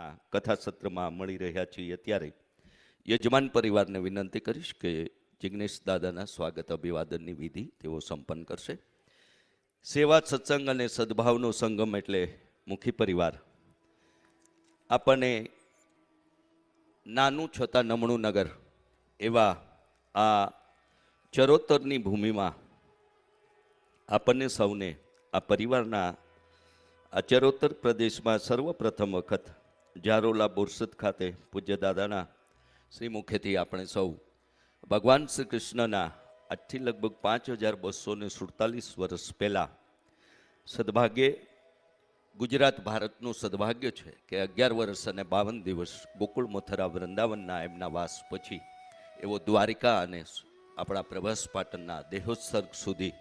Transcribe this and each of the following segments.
આ કથા સત્રમાં મળી રહ્યા છીએ ત્યારે યજમાન પરિવારને વિનંતી કરીશ કે જિગ્નેશ દાદાના સ્વાગત અભિવાદનની વિધિ તેઓ સંપન્ન કરશે. સેવા, સત્સંગ અને સદભાવનો સંગમ એટલે મુખી પરિવાર. આપણને નાનું છતાં નમણું નગર એવા આ ચરોતરની ભૂમિમાં આપણને સૌને, આ પરિવારના આ ચરોતર પ્રદેશમાં સર્વપ્રથમ વખત જારોલા બોરસદ ખાતે પૂજ્ય દાદાના શ્રી મુખેથી આપણે સૌ ભગવાન શ્રી કૃષ્ણના આજથી લગભગ પાંચ હજાર બસો ને સુડતાલીસ વર્ષ પહેલાં સદભાગ્યે ગુજરાત ભારતનું સદભાગ્ય છે કે અગિયાર વર્ષ અને બાવન દિવસ ગોકુળ મથરા વૃંદાવનના એમના વાસ પછી એવો દ્વારિકા અને આપણા પ્રભાસ પાટણના દેહોત્સર્ગ સુધી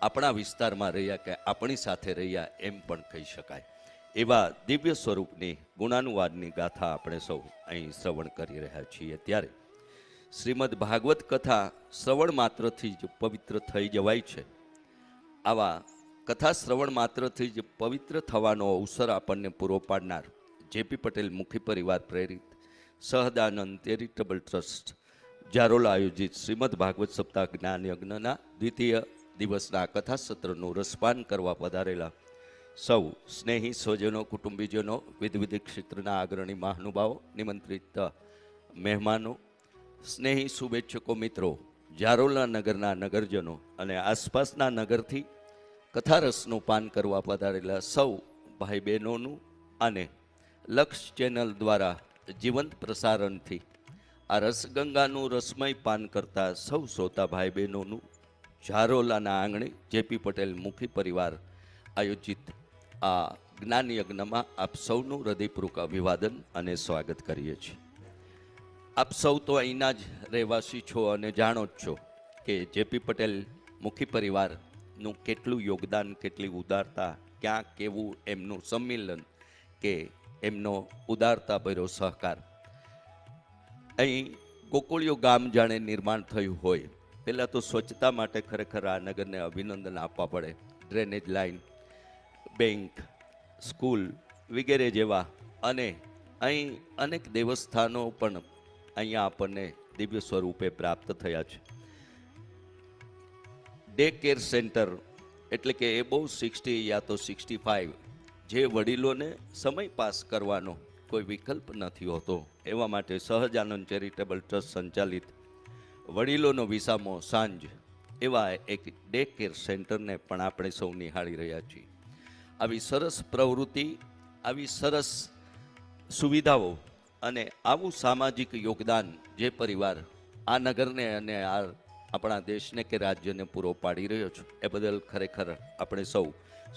આપણા વિસ્તારમાં રહ્યા કે આપણી સાથે રહ્યા એમ પણ કહી શકાય. એવા દિવ્ય સ્વરૂપની ગુણાનુવાદની ગાથા આપણે સૌ અહીં શ્રવણ કરી રહ્યા છીએ. ત્યારે શ્રીમદ ભાગવત કથા શ્રવણ માત્રથી જ પવિત્ર થઈ જવાય છે. આવા કથા શ્રવણ માત્રથી જ પવિત્ર થવાનો અવસર આપણને પૂરો પાડનાર જેપી પટેલ મુખી પરિવાર પ્રેરિત સહદાનંદ ચેરિટેબલ ટ્રસ્ટ જારોલા આયોજિત શ્રીમદ ભાગવત સપ્તાહ જ્ઞાન યજ્ઞના દ્વિતીય દિવસના કથા સત્રનું રસપાન કરવા પધારેલા સૌ સ્નેહી સ્વજનો, કુટુંબીજનો વિધ વિધ ક્ષેત્રના અગ્રણી મહાનુભાવો, નિમંત્રિત મહેમાનો, સ્નેહી શુભેચ્છકો મિત્રો, જારોલા નગરના નગરજનો અને આસપાસના નગરથી કથારસનું પાન કરવા પધારેલા સૌ ભાઈ બહેનોનું અને લક્ષ ચેનલ દ્વારા જીવંત પ્રસારણથી આ રસગંગાનું રસમય પાન કરતા સૌ શ્રોતા ભાઈ બહેનોનું ઝારોલાના આંગણે જેપી પટેલ મુખી પરિવાર આયોજિત આ જ્ઞાન યજ્ઞમાં આપ સૌનું હૃદયપૂર્વક અભિવાદન અને સ્વાગત કરીએ છીએ. આપ સૌ તો અહીંના જ રહેવાસી છો અને જાણો જ છો કે જેપી પટેલ મુખી પરિવારનું કેટલું યોગદાન, કેટલી ઉદારતા, ક્યાં કેવું એમનું સંમેલન કે એમનો ઉદારતા ભર્યો સહકાર. અહીં ગોકુળિયો ગામ જાણે નિર્માણ થયું હોય. પહેલાં તો સ્વચ્છતા માટે ખરેખર આ નગરને અભિનંદન આપવા પડે. ડ્રેનેજ લાઇન બેંક, સ્કૂલ વગેરે જેવા અને અહીં અનેક દેવસ્થાનો પણ અહીંયા આપણને દિવ્ય સ્વરૂપે પ્રાપ્ત થયા છે. ડે કેર સેન્ટર એટલે કે એ બહુ સિક્સટી યા તો સિક્સટી ફાઇવ જે વડીલોને સમય પાસ કરવાનો કોઈ વિકલ્પ નથી હોતો. એવા માટે સહજાનંદ ચેરિટેબલ ટ્રસ્ટ સંચાલિત વડીલોનો વિસામો સાંજ એવા એક ડે કેર સેન્ટરને પણ આપણે સૌ નિહાળી રહ્યા છીએ. આવી સરસ પ્રવૃત્તિ, આવી સરસ સુવિધાઓ અને આવું સામાજિક યોગદાન જે પરિવાર આ નગરને અને આ આપણા દેશને કે રાજ્યને પૂરો પાડી રહ્યો છે, એ બદલ ખરેખર આપણે સૌ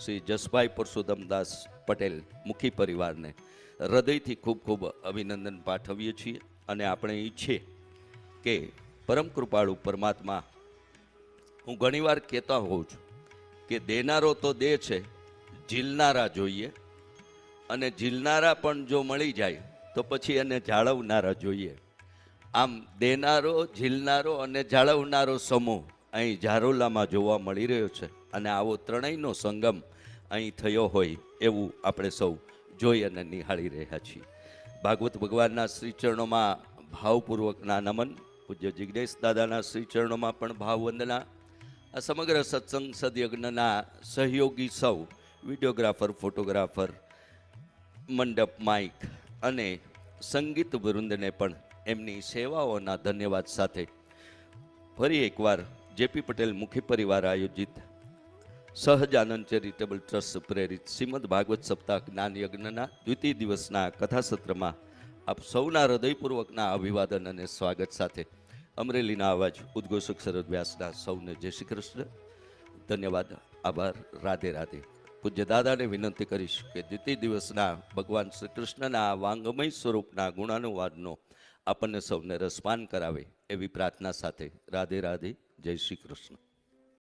શ્રી જસભાઈ પરસોત્તમદાસ પટેલ મુખી પરિવારને હૃદયથી ખૂબ ખૂબ અભિનંદન પાઠવીએ છીએ અને આપણે ઈચ્છીએ કે પરમ કૃપાળુ પરમાત્મા, હું ઘણીવાર કહેતા હોઉં છું કે દેનારો તો દે છે ઝીલનારા જોઈએ અને ઝીલનારા પણ જો મળી જાય તો પછી એને જાળવનારા જોઈએ. આમ દેનારો, ઝીલનારો અને જાળવનારો સમૂહ અહીં ઝારોલામાં જોવા મળી રહ્યો છે અને આવો ત્રણેયનો સંગમ અહીં થયો હોય એવું આપણે સૌ જોઈ અને નિહાળી રહ્યા છીએ. ભાગવત ભગવાનના શ્રીચરણોમાં ભાવપૂર્વકના નમન, પૂજ્ય જિજ્ઞેશ દાદાના શ્રીચરણોમાં પણ ભાવવંદના આ સમગ્ર સત્સંગ સદયજ્ઞના સહયોગી સૌ વિડીયોગ્રાફર ફોટોગ્રાફર મંડપ માઇક અને સંગીત વૃંદને પણ એમની સેવાઓના ધન્યવાદ સાથે ફરી એકવાર જેપી પટેલ મુખી પરિવાર આયોજિત સહજાનંદ ચેરિટેબલ ટ્રસ્ટ પ્રેરિત શ્રીમદ ભાગવત સપ્તાહ જ્ઞાન યજ્ઞના દ્વિતીય દિવસના કથા સત્રમાં આપ સૌના હૃદયપૂર્વકના અભિવાદન અને સ્વાગત સાથે અમરેલીના અવાજ ઉદ્ઘોષક શરદ વ્યાસના સૌને જય શ્રી કૃષ્ણ. ધન્યવાદ. આભાર. રાધે રાધે. પૂજ્ય દાદાને વિનંતી કરીશ કે દ્વિતીય દિવસના ભગવાન શ્રી કૃષ્ણના વાંગમય સ્વરૂપના ગુણાનુવાદનો આપણને સૌને રસપાન કરાવે એવી પ્રાર્થના સાથે રાધે રાધે જય શ્રી કૃષ્ણ.